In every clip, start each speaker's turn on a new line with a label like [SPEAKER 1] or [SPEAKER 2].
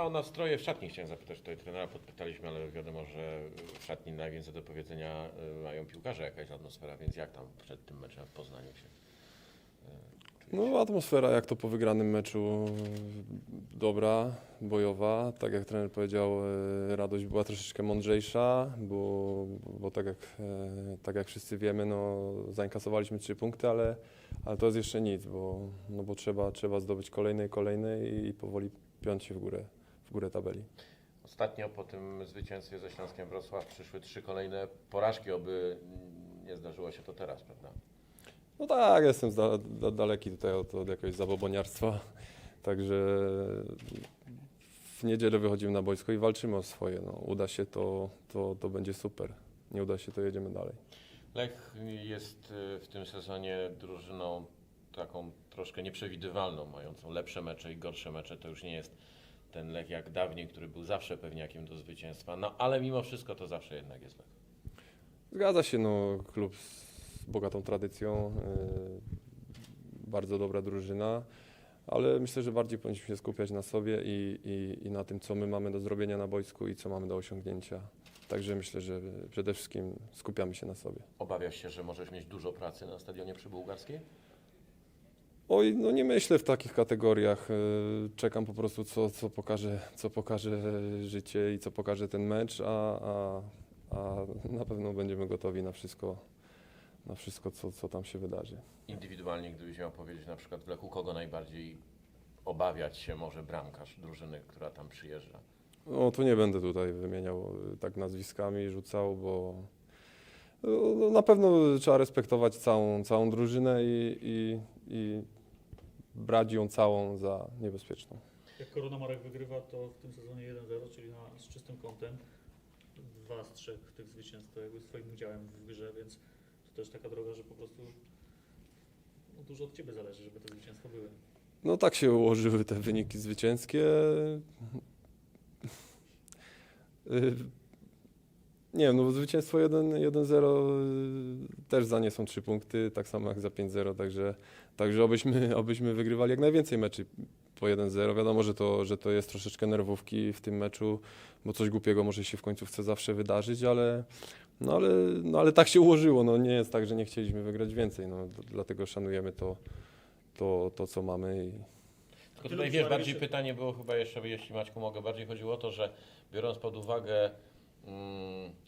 [SPEAKER 1] Ja o nastroje w szatni chciałem zapytać tutaj trenera, podpytaliśmy, ale wiadomo, że w szatni najwięcej do powiedzenia y, mają piłkarze, jakaś atmosfera, więc jak tam przed tym meczem w Poznaniu się czujecie?
[SPEAKER 2] No atmosfera jak to po wygranym meczu dobra, bojowa. Tak jak trener powiedział, e, radość była troszeczkę mądrzejsza, bo, bo tak, jak, e, tak jak wszyscy wiemy, no, zainkasowaliśmy trzy punkty, ale, ale to jest jeszcze nic, bo, no, bo trzeba, trzeba zdobyć kolejne i kolejne i powoli piąć się w górę, w górę tabeli.
[SPEAKER 1] Ostatnio po tym zwycięstwie ze Śląskiem Wrocław przyszły trzy kolejne porażki, oby nie zdarzyło się to teraz, prawda?
[SPEAKER 2] No tak, jestem da, da, daleki tutaj od, od jakiegoś zaboboniarstwa, także w niedzielę wychodzimy na boisko i walczymy o swoje. No, uda się to, to, to będzie super. Nie uda się, to jedziemy dalej.
[SPEAKER 1] Lech jest y, w tym sezonie drużyną taką troszkę nieprzewidywalną, mającą lepsze mecze i gorsze mecze. To już nie jest ten Lech jak dawniej, który był zawsze pewniakiem do zwycięstwa. No ale mimo wszystko to zawsze jednak jest Lech.
[SPEAKER 2] Zgadza się, no, klub z bogatą tradycją, yy, bardzo dobra drużyna, ale myślę, że bardziej powinniśmy się skupiać na sobie i, i, i na tym, co my mamy do zrobienia na boisku i co mamy do osiągnięcia. Także myślę, że przede wszystkim skupiamy się na sobie.
[SPEAKER 1] Obawiasz się, że możesz mieć dużo pracy na stadionie przybułgarskiej?
[SPEAKER 2] Oj, no nie myślę w takich kategoriach. Y, Czekam po prostu, co, co, pokaże, co pokaże życie i co pokaże ten mecz, a, a, a na pewno będziemy gotowi na wszystko, na wszystko co, co tam się wydarzy.
[SPEAKER 1] Indywidualnie, gdybyś miał powiedzieć na przykład w Lechu, kogo najbardziej obawiać się może bramkarz drużyny, która tam przyjeżdża?
[SPEAKER 2] No tu nie będę tutaj wymieniał y, tak nazwiskami, rzucał, bo y, no, na pewno trzeba respektować całą, całą drużynę i, i, i brać ją całą za niebezpieczną.
[SPEAKER 3] Jak Korona Marek wygrywa, to w tym sezonie 1-0, czyli na, z czystym kątem. Dwa z trzech tych zwycięstw to jakby swoim udziałem w grze, więc to też taka droga, że po prostu no, dużo od Ciebie zależy, żeby te zwycięstwa były.
[SPEAKER 2] No tak się ułożyły te wyniki zwycięskie. Nie wiem, no zwycięstwo 1 1-0 y, też za nie są 3 punkty, tak samo jak za 5-0, także, także obyśmy, obyśmy wygrywali jak najwięcej meczy po 1-0. Wiadomo, że to, że to jest troszeczkę nerwówki w tym meczu, bo coś głupiego może się w końcówce zawsze wydarzyć, ale, no ale, no ale tak się ułożyło. No nie jest tak, że nie chcieliśmy wygrać więcej, no, dlatego szanujemy to, to, to co mamy i,
[SPEAKER 1] Tylko tutaj wiesz, bardziej pytanie było chyba jeszcze, jeśli Maćku mogę, bardziej chodziło o to, że biorąc pod uwagę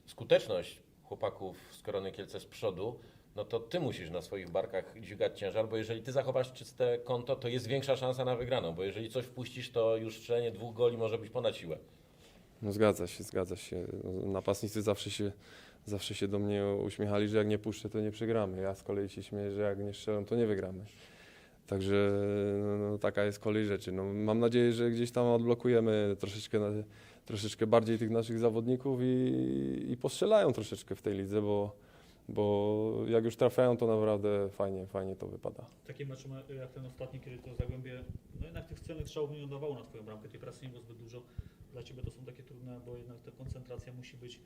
[SPEAKER 1] skuteczność chłopaków z Korony Kielce z przodu, no to ty musisz na swoich barkach dźwigać ciężar, bo jeżeli ty zachowasz czyste konto, to jest większa szansa na wygraną, bo jeżeli coś wpuścisz, to już strzelenie dwóch goli może być ponad siłę.
[SPEAKER 2] No zgadza się, zgadza się. No, Napastnicy zawsze się, zawsze się do mnie uśmiechali, że jak nie puszczę, to nie przegramy. Ja z kolei się śmieję, że jak nie strzelą, to nie wygramy. Także no, no, taka jest kolej rzeczy. No, mam nadzieję, że gdzieś tam odblokujemy troszeczkę, na, troszeczkę bardziej tych naszych zawodników i, i postrzelają troszeczkę w tej lidze, bo, bo jak już trafiają, to naprawdę fajnie, fajnie to wypada.
[SPEAKER 3] Takie mecze jak ten ostatni, kiedy to Zagłębie, no jednak tych celnych strzałów nie oddawało na Twoją bramkę, tej pracy nie było zbyt dużo. Dla Ciebie to są takie trudne, bo jednak ta koncentracja musi być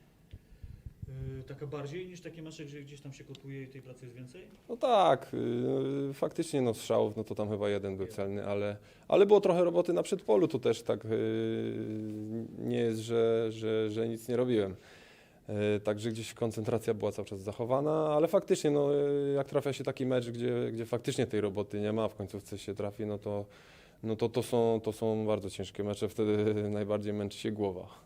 [SPEAKER 3] taka bardziej niż takie mecze, gdzie gdzieś tam się kotuje i tej pracy jest więcej?
[SPEAKER 2] No tak, yy, faktycznie no strzałów, no to tam chyba jeden był celny, ale, ale było trochę roboty na przedpolu, to też tak yy, nie jest, że, że, że nic nie robiłem. Yy, Także gdzieś koncentracja była cały czas zachowana, ale faktycznie no, yy, jak trafia się taki mecz, gdzie, gdzie faktycznie tej roboty nie ma, w końcówce się trafi, no to, no to, to, są, to są bardzo ciężkie mecze, wtedy najbardziej męczy się głowa.